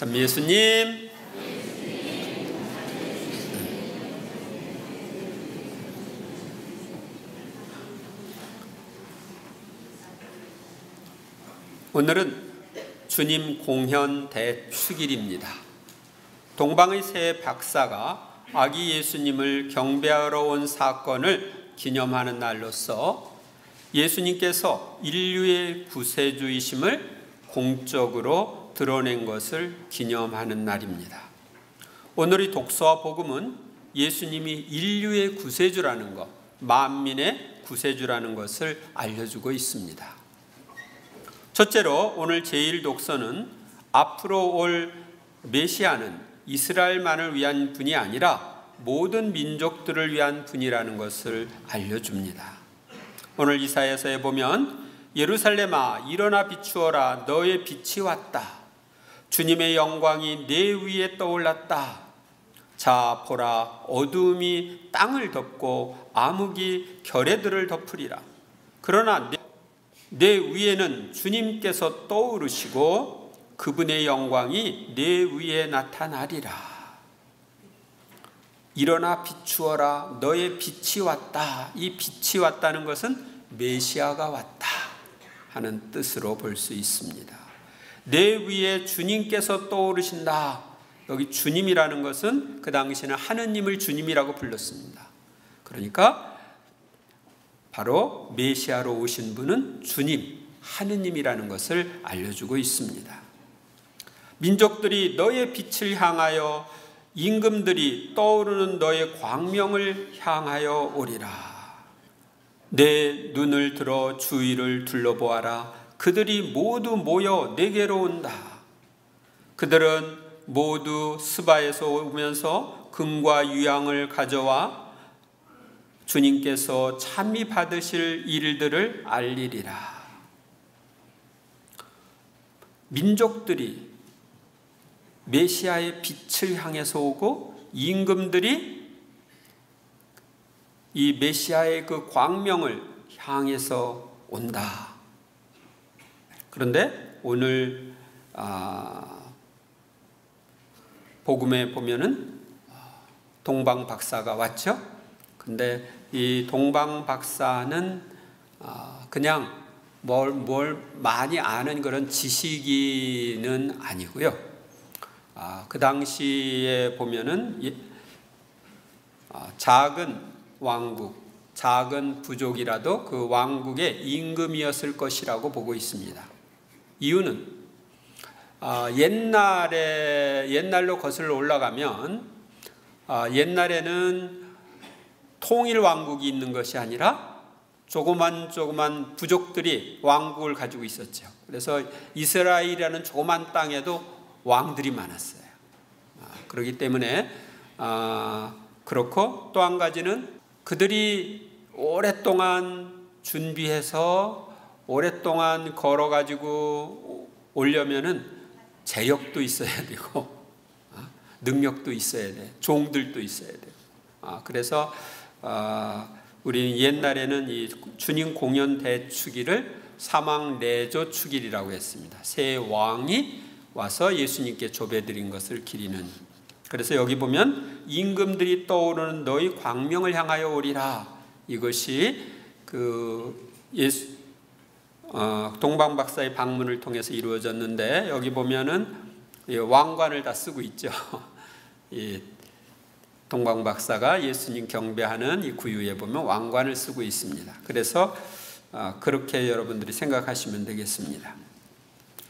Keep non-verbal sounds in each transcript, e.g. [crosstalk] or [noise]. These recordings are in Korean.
참 예수님. 오늘은 주님 공현 대축일입니다. 동방의 새 박사가 아기 예수님을 경배하러 온 사건을 기념하는 날로서 예수님께서 인류의 구세주이심을 공적으로 드러낸 것을 기념하는 날입니다. 오늘의 독서와 복음은 예수님이 인류의 구세주라는 것, 만민의 구세주라는 것을 알려주고 있습니다. 첫째로 오늘 제1 독서는 앞으로 올 메시아는 이스라엘만을 위한 분이 아니라 모든 민족들을 위한 분이라는 것을 알려줍니다. 오늘 이사야서에 보면 예루살렘아 일어나 비추어라 너의 빛이 왔다. 주님의 영광이 내 위에 떠올랐다. 자 보라 어둠이 땅을 덮고 암흑이 결의들을 덮으리라. 그러나 내, 내 위에는 주님께서 떠오르시고 그분의 영광이 내 위에 나타나리라. 일어나 비추어라 너의 빛이 왔다. 이 빛이 왔다는 것은 메시아가 왔다 하는 뜻으로 볼 수 있습니다. 내 위에 주님께서 떠오르신다. 여기 주님이라는 것은 그 당시에는 하느님을 주님이라고 불렀습니다. 그러니까 바로 메시아로 오신 분은 주님, 하느님이라는 것을 알려주고 있습니다. 민족들이 너의 빛을 향하여 임금들이 떠오르는 너의 광명을 향하여 오리라. 내 눈을 들어 주위를 둘러보아라. 그들이 모두 모여 내게로 온다. 그들은 모두 스바에서 오면서 금과 유향을 가져와 주님께서 참미 받으실 일들을 알리리라. 민족들이 메시아의 빛을 향해서 오고 임금들이 이 메시아의 그 광명을 향해서 온다. 그런데 오늘 아, 복음에 보면은 동방 박사가 왔죠. 근데 이 동방 박사는 아, 그냥 뭘, 뭘 많이 아는 그런 지식인은 아니고요. 아, 그 당시에 보면은 아, 작은 왕국, 작은 부족이라도 그 왕국의 임금이었을 것이라고 보고 있습니다. 이유는 아, 옛날에 옛날로 거슬러 올라가면 아, 옛날에는 통일 왕국이 있는 것이 아니라 조그만 조그만 부족들이 왕국을 가지고 있었죠. 그래서 이스라엘이라는 조그만 땅에도 왕들이 많았어요. 아, 그렇기 때문에 아, 그렇고 또 한 가지는 그들이 오랫동안 준비해서 오랫동안 걸어가지고 오려면은 재력도 있어야 [laughs] 되고 아, 능력도 있어야 돼, 종들도 있어야 돼. 아, 그래서 아, 우리 옛날에는 이 주님 공연 대축일을 사망 내조 축일이라고 했습니다. 새 왕이 와서 예수님께 조배드린 것을 기리는 그래서 여기 보면 임금들이 떠오르는 너희 광명을 향하여 오리라. 이것이 그 예수 어, 동방 박사의 방문을 통해서 이루어졌는데 여기 보면은 왕관을 다 쓰고 있죠. [laughs] 이 동방 박사가 예수님 경배하는 이 구유에 보면 왕관을 쓰고 있습니다. 그래서 어, 그렇게 여러분들이 생각하시면 되겠습니다.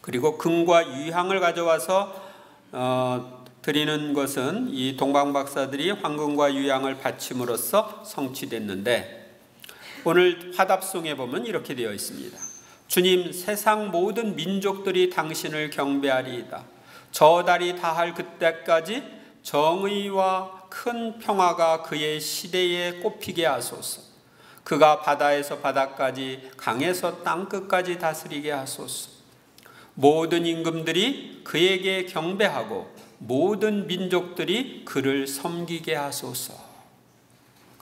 그리고 금과 유향을 가져와서 어, 드리는 것은 이 동방 박사들이 황금과 유향을 바침으로써 성취됐는데 오늘 화답송에 보면 이렇게 되어 있습니다. 주님 세상 모든 민족들이 당신을 경배하리이다. 저 달이 다할 그때까지 정의와 큰 평화가 그의 시대에 꼽히게 하소서. 그가 바다에서 바다까지 강에서 땅끝까지 다스리게 하소서. 모든 임금들이 그에게 경배하고 모든 민족들이 그를 섬기게 하소서.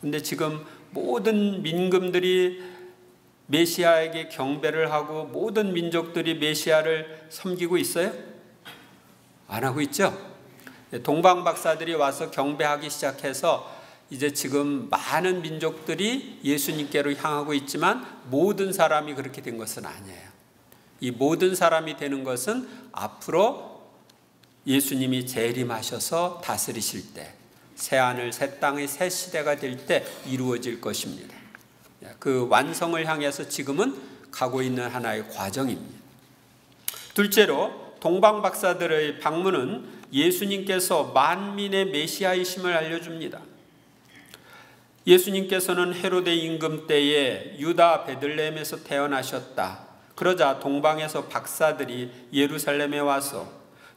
근데 지금 모든 민금들이 메시아에게 경배를 하고 모든 민족들이 메시아를 섬기고 있어요? 안 하고 있죠? 동방 박사들이 와서 경배하기 시작해서 이제 지금 많은 민족들이 예수님께로 향하고 있지만 모든 사람이 그렇게 된 것은 아니에요. 이 모든 사람이 되는 것은 앞으로 예수님이 재림하셔서 다스리실 때, 새 하늘, 새 땅의 새 시대가 될 때 이루어질 것입니다. 그 완성을 향해서 지금은 가고 있는 하나의 과정입니다. 둘째로 동방 박사들의 방문은 예수님께서 만민의 메시아이심을 알려줍니다. 예수님께서는 헤로데 임금 때에 유다 베들레헴에서 태어나셨다. 그러자 동방에서 박사들이 예루살렘에 와서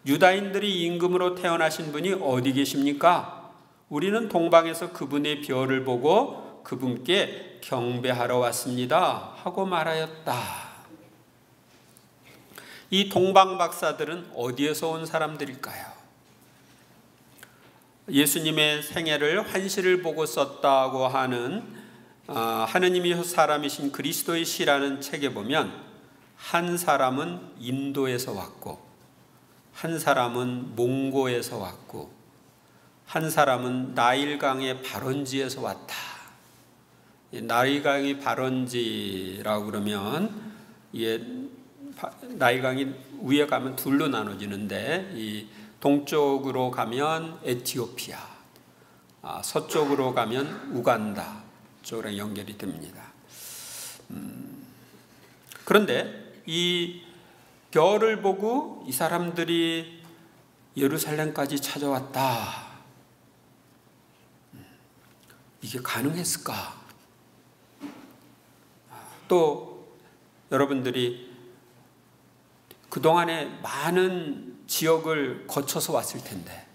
유다인들이 임금으로 태어나신 분이 어디 계십니까? 우리는 동방에서 그분의 별을 보고 그분께 경배하러 왔습니다. 하고 말하였다. 이 동방 박사들은 어디에서 온 사람들일까요? 예수님의 생애를 환시를 보고 썼다고 하는 아, 하느님이 사람이신 그리스도의 시라는 책에 보면 한 사람은 인도에서 왔고 한 사람은 몽고에서 왔고 한 사람은 나일강의 발원지에서 왔다. 나일강의 발원지라고 그러면 나일강이 위에 가면 둘로 나눠지는데 이 동쪽으로 가면 에티오피아, 아, 서쪽으로 가면 우간다 쪽으로 연결이 됩니다. 음, 그런데 이 별을 보고 이 사람들이 예루살렘까지 찾아왔다. 음, 이게 가능했을까? 또 여러분들이 그동안에 많은 지역을 거쳐서 왔을 텐데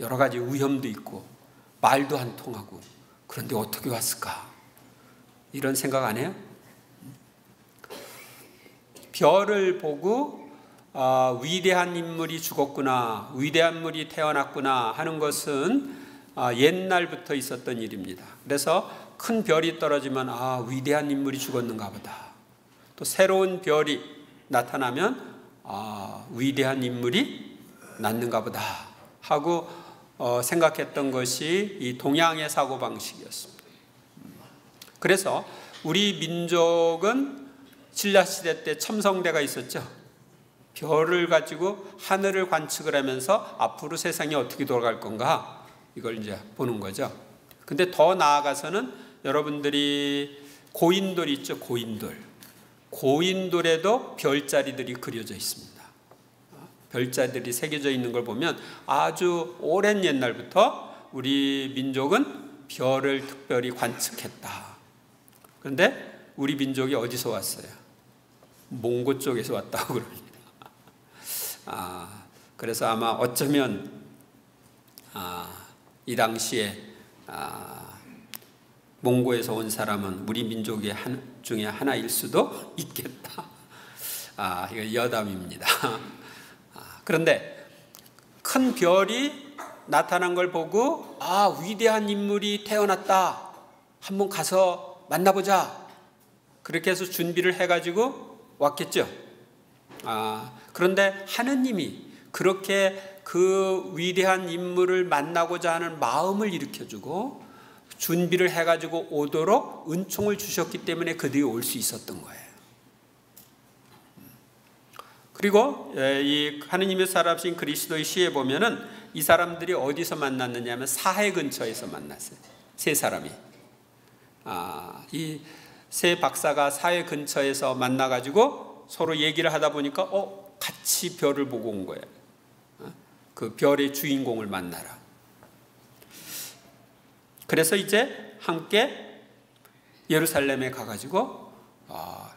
여러 가지 위험도 있고 말도 안 통하고 그런데 어떻게 왔을까? 이런 생각 안 해요? 별을 보고 아, 위대한 인물이 죽었구나, 위대한 인물이 태어났구나 하는 것은 아, 옛날부터 있었던 일입니다. 그래서 큰 별이 떨어지면 아 위대한 인물이 죽었는가 보다. 또 새로운 별이 나타나면 아, 위대한 인물이 낳는가 보다 하고 어, 생각했던 것이 이 동양의 사고 방식이었습니다. 그래서 우리 민족은 신라 시대 때 첨성대가 있었죠. 별을 가지고 하늘을 관측을 하면서 앞으로 세상이 어떻게 돌아갈 건가 이걸 이제 보는 거죠. 근데 더 나아가서는 여러분들이 고인돌 있죠, 고인돌. 고인돌에도 별자리들이 그려져 있습니다. 별자들이 새겨져 있는 걸 보면 아주 오랜 옛날부터 우리 민족은 별을 특별히 관측했다. 그런데 우리 민족이 어디서 왔어요? 몽고 쪽에서 왔다고 그럽니다. 아, 그래서 아마 어쩌면 아, 이 당시에 아, 몽고에서 온 사람은 우리 민족의 한, 중에 하나일 수도 있겠다. 아, 이거 여담입니다. 아, 그런데 큰 별이 나타난 걸 보고 아, 위대한 인물이 태어났다. 한번 가서 만나보자. 그렇게 해서 준비를 해가지고 왔겠죠. 아, 그런데 하느님이 그렇게 그 위대한 인물을 만나고자 하는 마음을 일으켜주고 준비를 해가지고 오도록 은총을 주셨기 때문에 그들이 올 수 있었던 거예요. 그리고 예, 이 하느님의 사람신 그리스도의 시에 보면은 이 사람들이 어디서 만났느냐면 사해 근처에서 만났어요. 세 사람이. 아, 이 세 박사가 사해 근처에서 만나가지고 서로 얘기를 하다 보니까 어 같이 별을 보고 온 거예요. 어? 그 별의 주인공을 만나라. 그래서 이제 함께 예루살렘에 가가지고 아,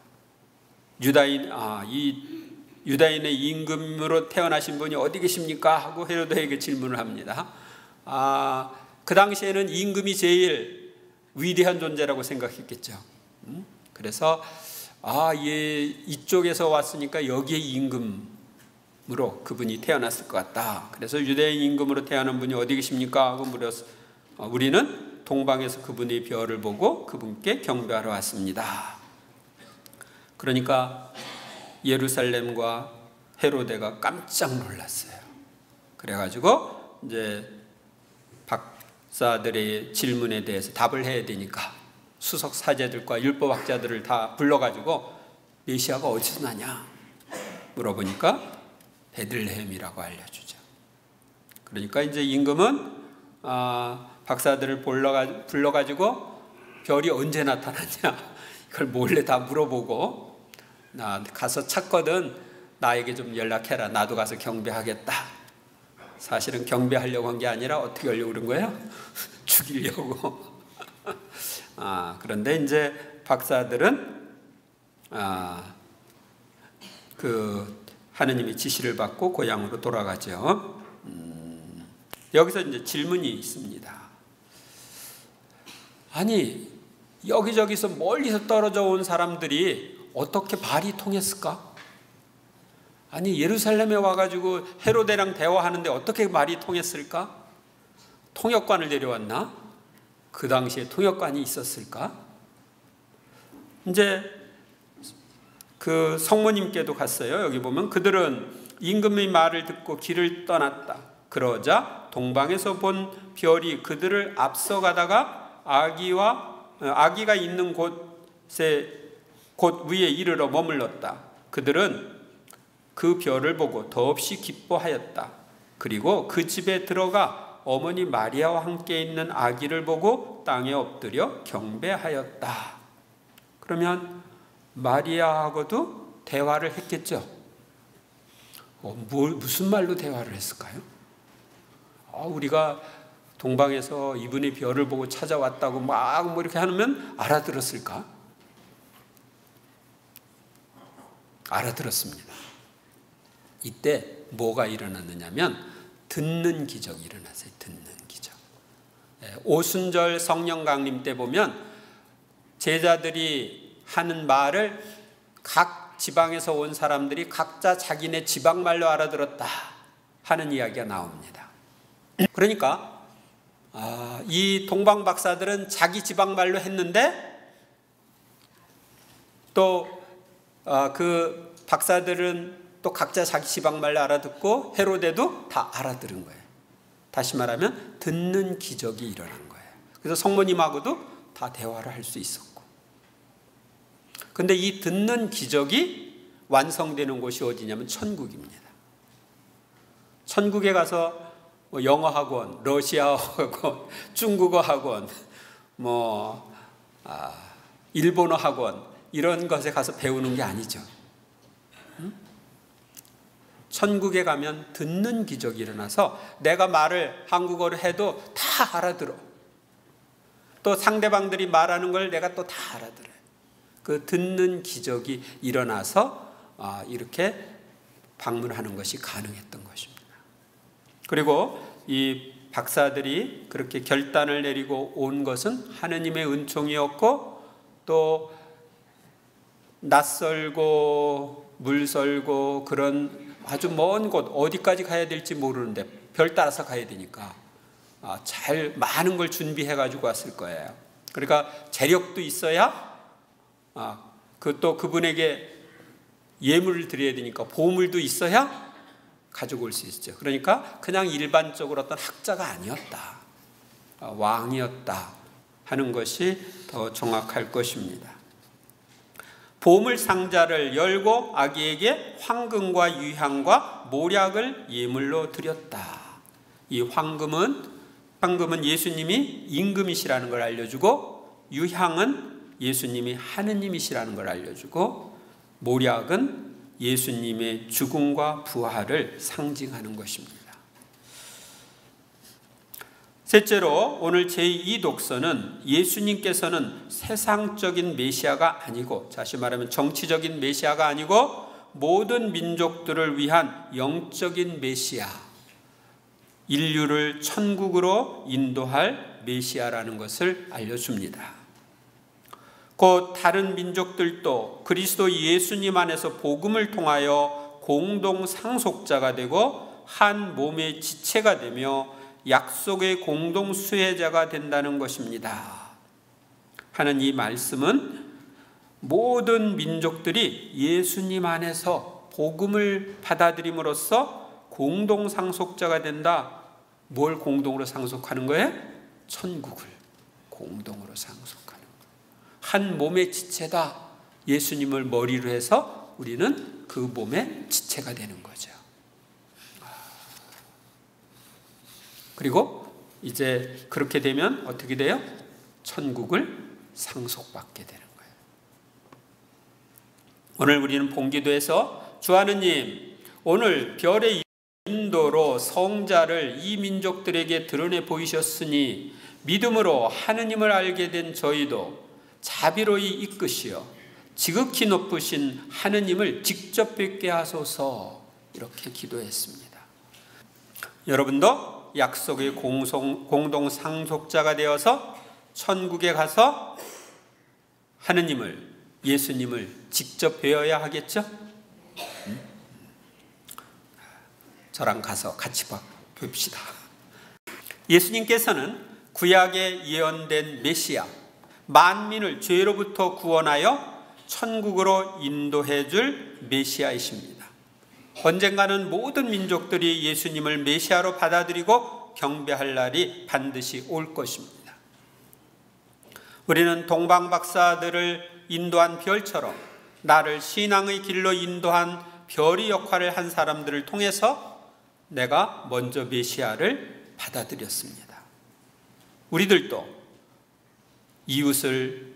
유다인 아, 이 유다인의 임금으로 태어나신 분이 어디 계십니까? 하고 헤로드에게 질문을 합니다. 아, 그 당시에는 임금이 제일 위대한 존재라고 생각했겠죠. 음? 그래서 아, 얘 이쪽에서 왔으니까 여기에 임금으로 그분이 태어났을 것 같다. 그래서 유대인 임금으로 태어난 분이 어디 계십니까? 하고 물었. 어, 우리는 동방에서 그분의 별을 보고 그분께 경배하러 왔습니다. 그러니까 예루살렘과 헤로데가 깜짝 놀랐어요. 그래가지고 이제 박사들의 질문에 대해서 답을 해야 되니까 수석 사제들과 율법학자들을 다 불러가지고 메시아가 어디서 나냐 물어보니까 베들레헴이라고 알려주죠. 그러니까 이제 임금은 아, 박사들을 불러가, 불러가지고 별이 언제 나타나냐. 그걸 [laughs] 몰래 다 물어보고 나 가서 찾거든. 나에게 좀 연락해라. 나도 가서 경배하겠다. 사실은 경배하려고 한 게 아니라 어떻게 하려고 그런 거예요? [laughs] 죽이려고. [laughs] 아, 그런데 이제 박사들은 아, 그 하느님의 지시를 받고 고향으로 돌아가죠. 음, 여기서 이제 질문이 있습니다. 아니 여기저기서 멀리서 떨어져 온 사람들이 어떻게 말이 통했을까? 아니 예루살렘에 와가지고 헤로데랑 대화하는데 어떻게 말이 통했을까? 통역관을 데려왔나? 그 당시에 통역관이 있었을까? 이제 그 성모님께도 갔어요. 여기 보면 그들은 임금의 말을 듣고 길을 떠났다. 그러자 동방에서 본 별이 그들을 앞서가다가 아기와 아기가 있는 곳에 곧 위에 이르러 머물렀다. 그들은 그 별을 보고 더없이 기뻐하였다. 그리고 그 집에 들어가 어머니 마리아와 함께 있는 아기를 보고 땅에 엎드려 경배하였다. 그러면 마리아하고도 대화를 했겠죠. 어, 뭐, 무슨 말로 대화를 했을까요? 아, 우리가 동방에서 이분의 별을 보고 찾아왔다고 막 뭐 이렇게 하면 알아들었을까? 알아들었습니다. 이때 뭐가 일어났느냐면 듣는 기적이 일어났어요. 듣는 기적. 예, 오순절 성령 강림 때 보면 제자들이 하는 말을 각 지방에서 온 사람들이 각자 자기네 지방 말로 알아들었다 하는 이야기가 나옵니다. 그러니까 아, 이 동방 박사들은 자기 지방 말로 했는데 또그 아, 박사들은 또 각자 자기 지방 말로 알아듣고 헤로데도 다 알아들은 거예요. 다시 말하면 듣는 기적이 일어난 거예요. 그래서 성모님하고도 다 대화를 할 수 있었고. 근데 이 듣는 기적이 완성되는 곳이 어디냐면 천국입니다. 천국에 가서 뭐 영어 학원, 러시아 [laughs] 학원, 중국어 학원, 뭐 아, 일본어 학원 이런 것에 가서 배우는 게 아니죠. 천국에 가면 듣는 기적이 일어나서 내가 말을 한국어로 해도 다 알아들어. 또 상대방들이 말하는 걸 내가 또 다 알아들어요. 그 듣는 기적이 일어나서 아, 이렇게 방문하는 것이 가능했던 것입니다. 그리고 이 박사들이 그렇게 결단을 내리고 온 것은 하느님의 은총이었고 또 낯설고 물설고 그런 아주 먼 곳 어디까지 가야 될지 모르는데 별 따라서 가야 되니까 아, 잘 많은 걸 준비해 가지고 왔을 거예요. 그러니까 재력도 있어야 아, 그또 그분에게 예물을 드려야 되니까 보물도 있어야 가지고 올수 있죠. 그러니까 그냥 일반적으로 어떤 학자가 아니었다. 어, 왕이었다 하는 것이 더 정확할 것입니다. 보물 상자를 열고 아기에게 황금과 유향과 모략을 예물로 드렸다. 이 황금은 황금은 예수님이 임금이시라는 걸 알려주고 유향은 예수님이 하느님이시라는 걸 알려주고 모략은 예수님의 죽음과 부활을 상징하는 것입니다. 셋째로 오늘 제2 독서는 예수님께서는 세상적인 메시아가 아니고 다시 말하면 정치적인 메시아가 아니고 모든 민족들을 위한 영적인 메시아 인류를 천국으로 인도할 메시아라는 것을 알려줍니다. 곧 다른 민족들도 그리스도 예수님 안에서 복음을 통하여 공동 상속자가 되고 한 몸의 지체가 되며 약속의 공동 수혜자가 된다는 것입니다. 하는 이 말씀은 모든 민족들이 예수님 안에서 복음을 받아들임으로써 공동 상속자가 된다. 뭘 공동으로 상속하는 거예요? 천국을 공동으로 거. 한 몸의 지체다. 예수님을 머리로 해서 우리는 그 몸의 지체가 되는 거죠. 그리고 이제 그렇게 되면 어떻게 돼요? 천국을 상속받게 되는 거예요. 오늘 우리는 본기도에서 주 하느님 오늘 별의 인도로 성자를 이 민족들에게 드러내 보이셨으니 믿음으로 하느님을 알게 된 저희도 자비로이 이끄시어 지극히 높으신 하느님을 직접 뵙게 하소서 이렇게 기도했습니다. 여러분도 약속의 공동 상속자가 되어서 천국에 가서 하느님을 예수님을 직접 뵈어야 하겠죠? 저랑 가서 같이 봅시다. 예수님께서는 구약에 예언된 메시아, 만민을 죄로부터 구원하여 천국으로 인도해 줄 메시아이십니다. 언젠가는 모든 민족들이 예수님을 메시아로 받아들이고 경배할 날이 반드시 올 것입니다. 우리는 동방 박사들을 인도한 별처럼 나를 신앙의 길로 인도한 별의 역할을 한 사람들을 통해서 내가 먼저 메시아를 받아들였습니다. 우리들도 이웃을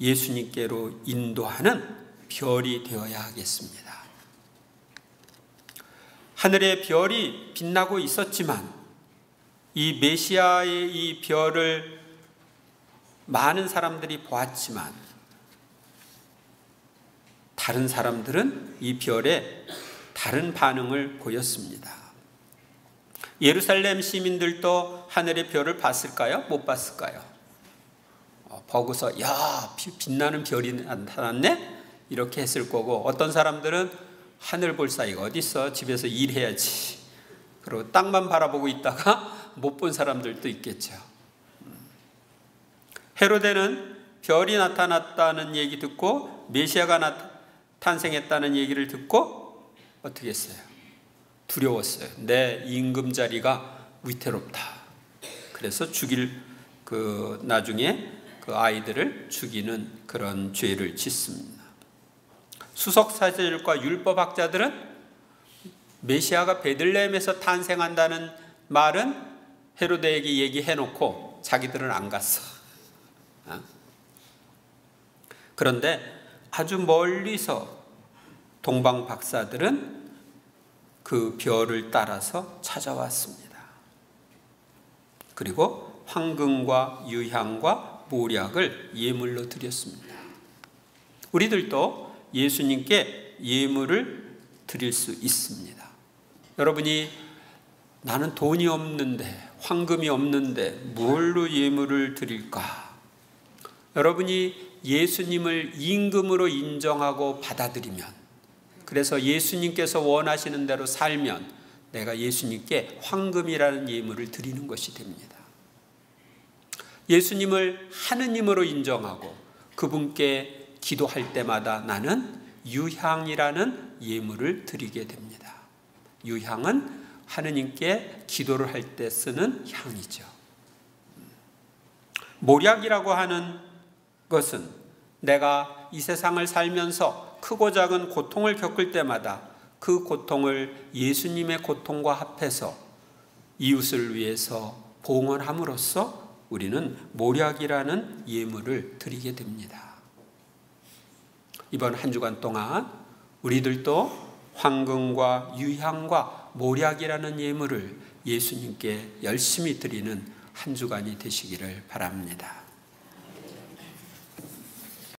예수님께로 인도하는 별이 되어야 하겠습니다. 하늘에 별이 빛나고 있었지만 이 메시아의 이 별을 많은 사람들이 보았지만 다른 사람들은 이 별에 다른 반응을 보였습니다. 예루살렘 시민들도 하늘의 별을 봤을까요? 못 봤을까요? 어, 보고서 야 빛나는 별이 나타났네 이렇게 했을 거고 어떤 사람들은 하늘 볼 사이가 어디 있어 집에서 일해야지 그리고 땅만 바라보고 있다가 [laughs] 못 본 사람들도 있겠죠. 음. 헤로데는 별이 나타났다는 얘기 듣고 메시아가 탄생했다는 얘기를 듣고 어떻게 했어요? 두려웠어요. 내 임금 자리가 위태롭다. 그래서 죽일 그 나중에 그 아이들을 죽이는 그런 죄를 짓습니다. 수석사제들과 율법학자들은 메시아가 베들레헴에서 탄생한다는 말은 헤로데에게 얘기해놓고 자기들은 안 갔어. 어? 그런데 아주 멀리서 동방 박사들은 그 별을 따라서 찾아왔습니다. 그리고 황금과 유향과 모략을 예물로 드렸습니다. 우리들도 예수님께 예물을 드릴 수 있습니다. 여러분이 나는 돈이 없는데, 황금이 없는데, 뭘로 예물을 드릴까? 여러분이 예수님을 임금으로 인정하고 받아들이면 그래서 예수님께서 원하시는 대로 살면 내가 예수님께 황금이라는 예물을 드리는 것이 됩니다. 예수님을 하느님으로 인정하고 그분께 기도할 때마다 나는 유향이라는 예물을 드리게 됩니다. 유향은 하느님께 기도를 할 때 쓰는 향이죠. 모략이라고 하는 것은 내가 이 세상을 살면서 크고 작은 고통을 겪을 때마다 그 고통을 예수님의 고통과 합해서 이웃을 위해서 봉헌함으로써 우리는 모략이라는 예물을 드리게 됩니다. 이번 한 주간 동안 우리들도 황금과 유향과 모략이라는 예물을 예수님께 열심히 드리는 한 주간이 되시기를 바랍니다.